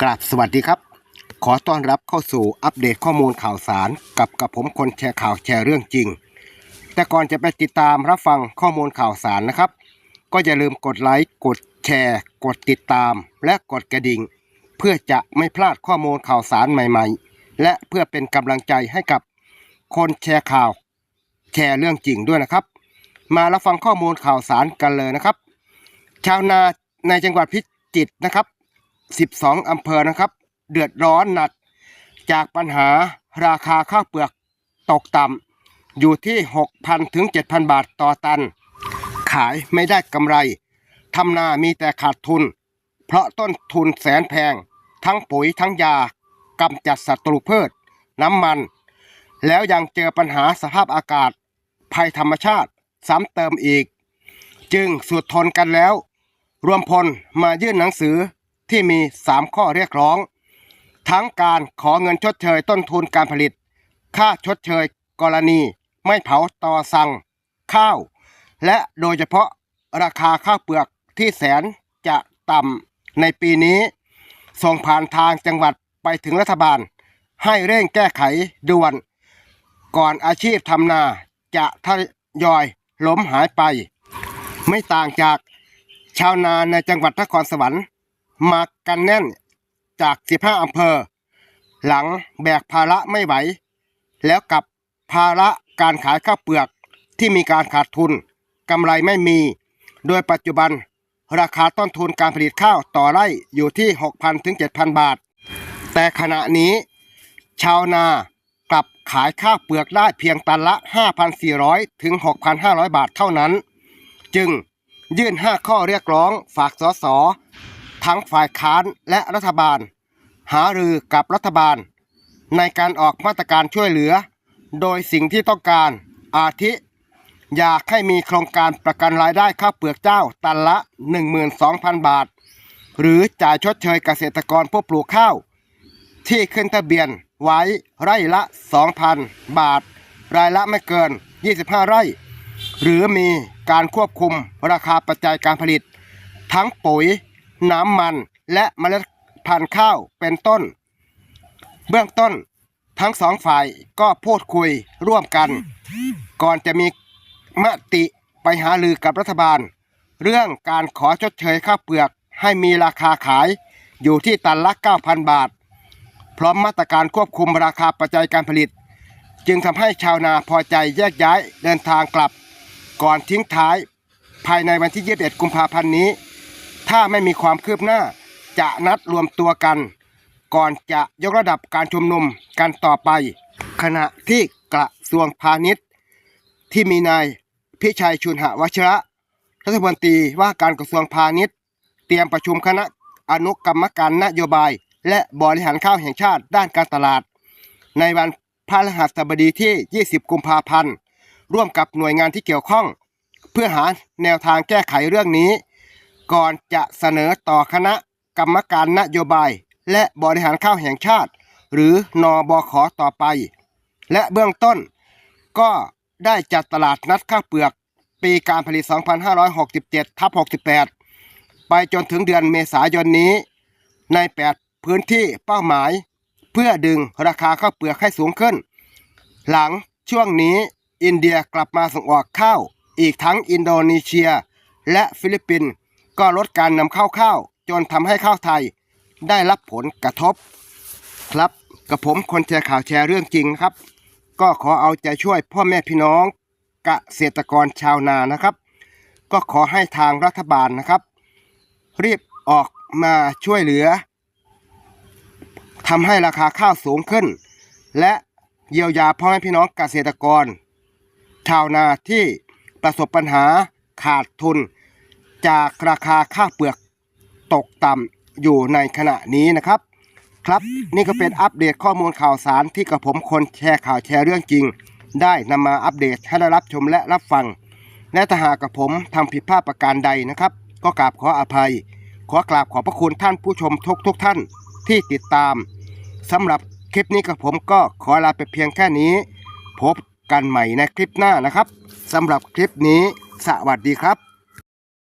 กราบสวัสดีครับ ขอต้อนรับเข้าสู่อัปเดตข้อมูลข่าวสาร กับกับผมคนแชร์ข่าวแชร์เรื่องจริง แต่ก่อนจะไปติดตามรับฟังข้อมูลข่าวสารนะครับ ก็อย่าลืมกดไลค์กดแชร์ กดติดตาม และกดกระดิ่ง เพื่อจะไม่พลาดข้อมูลข่าวสารใหม่ๆ และเพื่อเป็นกำลังใจให้กับคนแชร์ข่าว แชร์เรื่องจริงด้วยนะครับ มารับฟังข้อมูลข่าวสารกันเลยนะครับ ชาวนาในจังหวัดพิจิตรนะครับ 12 อำเภอนะครับ เดือดร้อนหนักจากปัญหาราคาข้าวเปลือกตกต่ำอยู่ที่ 6,000 ถึง 7,000 บาทต่อตัน ขายไม่ได้กำไรทำนามีแต่ขาดทุน เพราะต้นทุนแสนแพง ทั้งปุ๋ยทั้งยากำจัดศัตรูพืช น้ำมัน แล้วยังเจอปัญหาสภาพอากาศ ภัยธรรมชาติซ้ำเติมอีก จึงสุดทนกันแล้ว รวมพลมายื่นหนังสือ ที่มี 3 ข้อเรียกร้อง ทั้งการขอเงินชดเชยต้นทุนการผลิต ค่าชดเชยกรณี ไม่เผาต่อสั่งข้าว และโดยเฉพาะราคาข้าวเปลือกที่แสนจะต่ำในปีนี้ ส่งผ่านทางจังหวัดไปถึงรัฐบาล ให้เร่งแก้ไขด่วน ก่อนอาชีพทำนาจะทยอยล้มหายไป ไม่ต่างจากชาวนาในจังหวัดนครสวรรค์ มากันแน่นจาก 15 อำเภอ หลังแบกภาระไม่ไหว แล้วกับภาระการขายข้าวเปลือกที่มีการขาดทุนกำไรไม่มี โดยปัจจุบัน ราคาต้นทุนการผลิตข้าวต่อไร่อยู่ที่ 6,000ถึง7,000 บาท แต่ขณะนี้ ชาวนากลับขายข้าวเปลือกได้เพียงตันละ 5,400ถึง6,500 บาทเท่านั้น จึงยื่น 5 ข้อเรียกร้องฝากสส ทั้งฝ่ายค้านและรัฐบาล หารือกับรัฐบาล ในการออกมาตรการช่วยเหลือ โดยสิ่งที่ต้องการอาทิ อยากให้มีโครงการประกันรายได้ข้าวเปลือกเจ้าตันละ 12,000 บาท หรือจ่ายชดเชยเกษตรกรผู้ปลูกข้าว ที่ขึ้นทะเบียนไว้ไร่ละ 2,000 บาท รายละไม่เกิน 25 ไร่ หรือมีการควบคุมราคาปัจจัยการผลิต ทั้งปุ๋ย น้ำมัน และเมล็ดพันธุ์ข้าวเป็นต้น เบื้องต้นทั้งสองฝ่ายก็พูดคุยร่วมกัน ก่อนจะมีมติไปหาลือกับรัฐบาล เรื่องการขอชดเชยข้าวเปลือกให้มีราคาขายอยู่ที่ตันละ 9,000 บาท พร้อมมาตรการควบคุมราคาปัจจัยการผลิต จึงทำให้ชาวนาพอใจแยกย้ายเดินทางกลับ ก่อนทิ้งท้ายภายในวันที่ 21 กุมภาพันธ์นี้ ถ้าไม่มีความคืบหน้า จะนัดรวมตัวกัน ก่อนจะยกระดับการชุมนุมกันต่อไป ขณะที่กระทรวงพาณิชย์ ที่มีนายพิชัยชุนหวชระรัฐมนตรีว่าการกระทรวงพาณิชย์ เตรียมประชุมคณะอนุกรรมการนโยบาย และบริหารข้าวแห่งชาติด้านการตลาด ในวันพฤหัสบดีที่ 20 กุมภาพันธ์ ร่วมกับหน่วยงานที่เกี่ยวข้อง เพื่อหาแนวทางแก้ไขเรื่องนี้ ก่อนจะเสนอต่อคณะกรรมการนโยบาย และบริหารข้าวแห่งชาติ หรือนอบขต่อไป และเบื้องต้น ก็ได้จัดตลาดนัดข้าวเปลือก ปีการผลิต 2567ทับ68 ไปจนถึงเดือนเมษายนนี้ ใน 8 พื้นที่เป้าหมาย เพื่อดึงราคาข้าวเปลือกให้สูงขึ้น หลังช่วงนี้อินเดียกลับมาส่งออกข้าว อีกทั้งอินโดนีเซีย และฟิลิปปินส์ ก็ลดการนำเข้าข้าวจนทำให้ข้าวไทยได้รับผลกระทบ ครับกับผมคนแชร์ข่าวแชร์เรื่องจริงนะครับ ก็ขอเอาใจช่วยพ่อแม่พี่น้องเกษตรกรชาวนานะครับ ก็ขอให้ทางรัฐบาลนะครับ รีบออกมาช่วยเหลือทำให้ราคาข้าวสูงขึ้น และเยียวยาพ่อแม่พี่น้องเกษตรกร ชาวนาที่ประสบปัญหาขาดทุน จากราคาข้าวเปลือกตกต่ำอยู่ในขณะนี้นะครับ ครับนี่ก็เป็นอัปเดตข้อมูลข่าวสารที่กับผมคนแชร์ข่าวแชร์เรื่องจริง ได้นำมาอัปเดตให้ได้รับชมและรับฟัง และถ้าหากกับผมทำผิดพลาดประการใดนะครับ ก็กราบขออภัย ขอกราบขอบพระคุณท่านผู้ชมทุกทุกท่านที่ติดตามสำหรับคลิปนี้กับผมก็ขอลาไปเพียงแค่นี้ พบกันใหม่ในคลิปหน้านะครับสำหรับคลิปนี้สวัสดีครับ